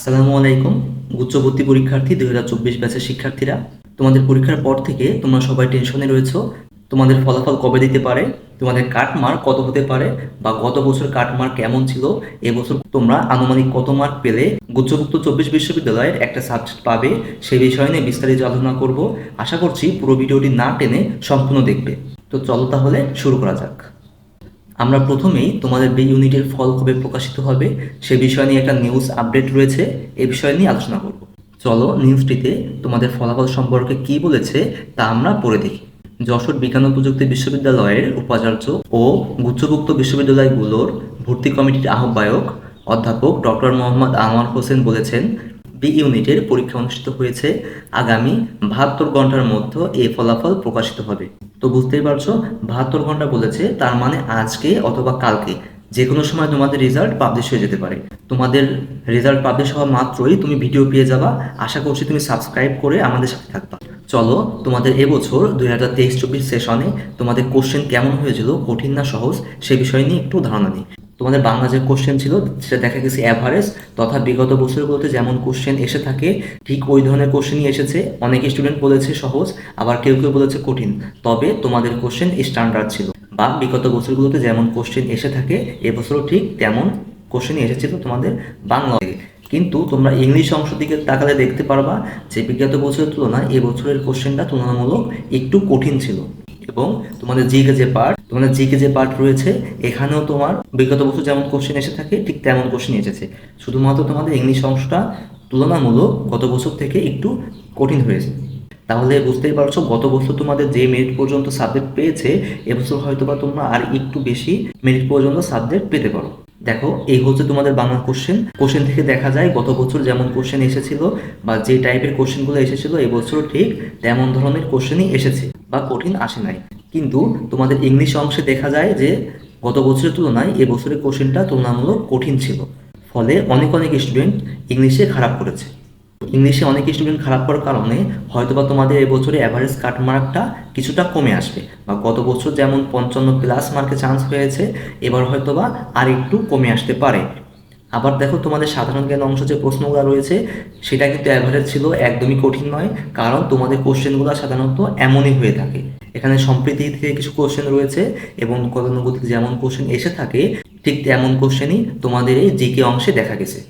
আসসালামু আলাইকুম উচ্চবর্তী পরীক্ষার্থী দুই হাজার চব্বিশ ব্যাচের শিক্ষার্থীরা। তোমাদের পরীক্ষার পর থেকে তোমরা সবাই টেনশনে রয়েছো, তোমাদের ফলাফল কবে দিতে পারে, তোমাদের কাট মার্ক কত হতে পারে বা গত বছর কাট মার্ক কেমন ছিল এবছর তোমরা আনুমানিক কত মার্ক পেলে গুচ্ছভুক্ত চব্বিশ বিশ্ববিদ্যালয়ের একটা সাবজেক্ট পাবে সেই বিষয় নিয়ে বিস্তারিত আলোচনা করব। আশা করছি পুরো ভিডিওটি না টেনে সম্পূর্ণ দেখবে। তো চলো তাহলে শুরু করা যাক। আমরা প্রথমেই তোমাদের বি ইউনিটের ফল কবে প্রকাশিত হবে সে বিষয় নিয়ে একটা নিউজ আপডেট রয়েছে, এ বিষয় নিয়ে আলোচনা করব। চলো নিউজটিতে তোমাদের ফলাফল সম্পর্কে কি বলেছে তা আমরা পড়ে দেখি। যশোর বিজ্ঞান ও প্রযুক্তি বিশ্ববিদ্যালয়ের উপাচার্য ও গুচ্ছভুক্ত বিশ্ববিদ্যালয়গুলোর ভর্তি কমিটির আহ্বায়ক অধ্যাপক ডক্টর মোহাম্মদ আনোয়ার হোসেন বলেছেন বি ইউনিটের পরীক্ষা অনুষ্ঠিত হয়েছে আগামী বাহাত্তর ঘণ্টার মধ্যে এই ফলাফল প্রকাশিত হবে। তো বুঝতেই পারছ, বাহাত্তর ঘণ্টা বলেছে, তার মানে আজকে অথবা কালকে যে কোনো সময় তোমাদের রেজাল্ট পাবলিশ হয়ে যেতে পারে। তোমাদের রেজাল্ট পাবলিশ হওয়া মাত্রই তুমি ভিডিও পেয়ে যাবা। আশা করছি তুমি সাবস্ক্রাইব করে আমাদের সাথে থাকবা। চলো, তোমাদের এবছর দুই হাজার তেইশ চব্বিশ সেশনে তোমাদের কোশ্চেন কেমন হয়েছিল, কঠিন না সহজ, সে বিষয় নিয়ে একটু ধারণা নিই। তোমাদের বাংলা যে কোশ্চেন ছিল, সেটা দেখা গেছে অ্যাভারেজ তথা বিগত বছরগুলোতে যেমন কোশ্চেন এসে থাকে, ঠিক ওই ধরনের কোশ্চেনই এসেছে। অনেক স্টুডেন্ট বলেছে সহজ, আবার কেউ কেউ বলেছে কঠিন। তবে তোমাদের কোশ্চেন স্ট্যান্ডার্ড ছিল। বা বিগত বছরগুলোতে যেমন কোশ্চেন এসে থাকে, এবছরও ঠিক তেমন কোশ্চেনই এসেছিল তোমাদের বাংলা। কিন্তু তোমরা ইংলিশ অংশ দিকে তাকালে দেখতে পারবা যে বিগত বছরের তুলনায় এবছরের কোশ্চেনটা তুলনামূলক একটু কঠিন ছিল। এবং তোমাদের জিকে যে পার্ট তোমাদের জিকে যে পার্ট রয়েছে, এখানেও তোমার বিগত বছর যেমন কোশ্চেন এসে থাকে, ঠিক তেমন কোশ্চেন এসেছে। শুধুমাত্র তোমাদের ইংলিশ অংশটা তুলনামূলক গত বছর থেকে একটু কঠিন হয়েছে। তাহলে বুঝতেই পারছ, গত বছর তোমাদের যে মেরিট পর্যন্ত সাবজেক্ট পেয়েছে, এবছর হয়তো বা তোমরা আর একটু বেশি মেরিট পর্যন্ত সাবজেক্ট পেতে পারো। দেখো, এই হচ্ছে তোমাদের বাংলা কোশ্চেন কোশ্চেন থেকে দেখা যায়, গত বছর যেমন কোশ্চেন এসেছিল, বা যে টাইপের কোশ্চেনগুলো এসেছিল এবছর ঠিক তেমন ধরনের কোশ্চেনই এসেছে, বা কঠিন আসে নাই। কিন্তু তোমাদের ইংলিশ অংশে দেখা যায় যে গত বছরের তুলনায় এ এবছরের কোশ্চেনটা তুলনামূলক কঠিন ছিল। ফলে অনেক অনেক স্টুডেন্ট ইংলিশে খারাপ করেছে। ইংলিশে অনেক স্টুডেন্ট খারাপ করার কারণে হয়তোবা তোমাদের এবছরে অ্যাভারেজ কাট মার্কটা কিছুটা কমে আসবে বা গত বছর যেমন পঞ্চান্ন প্লাস মার্কে চান্স হয়েছে, এবার হয়তোবা আর একটু কমে আসতে পারে। আবার দেখো তোমাদের সাধারণ জ্ঞান অংশ যে প্রশ্নগুলো রয়েছে, সেটা কিন্তু অ্যাভারেজ ছিল একদমই কঠিন নয়, কারণ তোমাদের কোশ্চেনগুলো সাধারণত এমনই হয়ে থাকে। এখানে সম্প্রীতি থেকে কিছু কোশ্চেন রয়েছে এবং গতানুগতিক যেমন কোশ্চেন এসে থাকে, ঠিক তেমন কোশ্চেনই তোমাদের এই জিকে অংশে দেখা গেছে।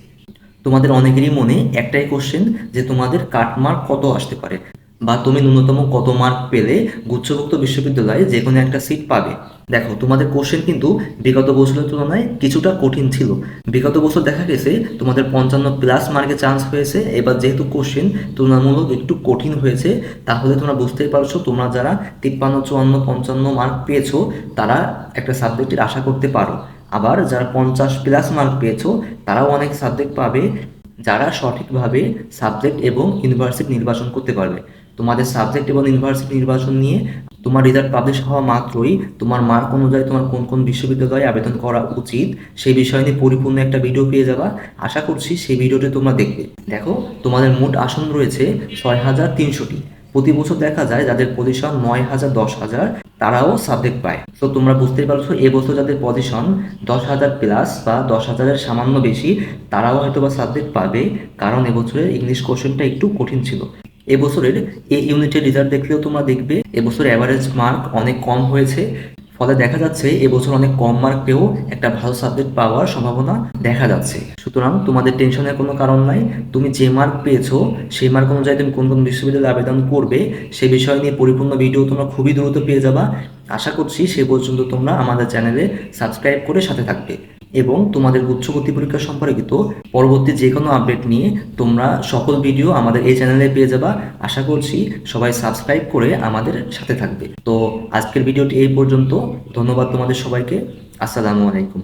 তোমাদের অনেকেরই মনে একটাই কোশ্চেন যে তোমাদের কাটমার্ক কত আসতে পারে? বা তুমি ন্যূনতম কত মার্ক পেলে গুচ্ছভুক্ত বিশ্ববিদ্যালয়ে যে কোনো একটা সিট পাবে। দেখো, তোমাদের কোশ্চেন কিন্তু বিগত বছরের তুলনায় কিছুটা কঠিন ছিল। বিগত বছর দেখা গেছে, তোমাদের পঞ্চান্ন প্লাস মার্কে চান্স হয়েছে। এবার যেহেতু কোশ্চেন তুলনামূলক একটু কঠিন হয়েছে, তাহলে তোমরা বুঝতেই পারছ, তোমরা যারা তিপ্পান্ন, চুয়ান্ন, পঞ্চান্ন মার্ক পেয়েছ, তারা একটা সাবজেক্টের আশা করতে পারো। আবার যারা পঞ্চাশ প্লাস মার্ক পেয়েছ, তারাও অনেক সাবজেক্ট পাবে, যারা সঠিকভাবে সাবজেক্ট এবং ইউনিভার্সিটি নির্বাচন করতে পারবে। তোমাদের সাবজেক্ট এবং ইউনিভার্সিটি নির্বাচন নিয়ে তোমার রেজাল্ট পাবলিশ হওয়া মাত্রই তোমার মার্ক অনুযায়ী তোমার কোন কোন বিশ্ববিদ্যালয়ে আবেদন করা উচিত, সেই বিষয় নিয়ে পরিপূর্ণ একটা ভিডিও পেয়ে যাবা। আশা করছি সেই ভিডিওটি তোমরা দেখবে। দেখো, তোমাদের মোট আসন রয়েছে ছয় হাজার তিনশোটি। প্রতি বছর দেখা যায় যাদের পজিশন নয় হাজার দশ হাজার তারাও সাবজেক্ট পায়। তো তোমরা বুঝতেই পারছ, এবছর যাদের পজিশন দশ হাজার প্লাস বা দশ হাজারের সামান্য বেশি, তারাও হয়তো বা সাবজেক্ট পাবে, কারণ এবছরের ইংলিশ কোশ্চেনটা একটু কঠিন ছিল। এবছরের এই ইউনিটের রেজাল্ট দেখলেও তোমরা দেখবে, এবছর অ্যাভারেজ মার্ক অনেক কম হয়েছে। ফলে দেখা যাচ্ছে এবছর অনেক কম মার্ক পেয়েও একটা ভালো সাবজেক্ট পাওয়ার সম্ভাবনা দেখা যাচ্ছে। সুতরাং তোমাদের টেনশনের কোনো কারণ নাই। তুমি যে মার্ক পেয়েছ, সেই মার্ক অনুযায়ী তুমি কোন কোন বিশ্ববিদ্যালয়ে আবেদন করবে, সে বিষয় নিয়ে পরিপূর্ণ ভিডিও তোমরা খুবই দ্রুত পেয়ে যাবা। আশা করছি সে পর্যন্ত তোমরা আমাদের চ্যানেলে সাবস্ক্রাইব করে সাথে থাকবে। এবং তোমাদের উচ্চগতি পরীক্ষা সম্পর্কিত পরবর্তী যে কোনো আপডেট নিয়ে তোমরা সকল ভিডিও আমাদের এই চ্যানেলে পেয়ে যাবা। আশা করছি সবাই সাবস্ক্রাইব করে আমাদের সাথে থাকবে। তো আজকের ভিডিওটি এই পর্যন্ত। ধন্যবাদ তোমাদের সবাইকে। আসসালামু আলাইকুম।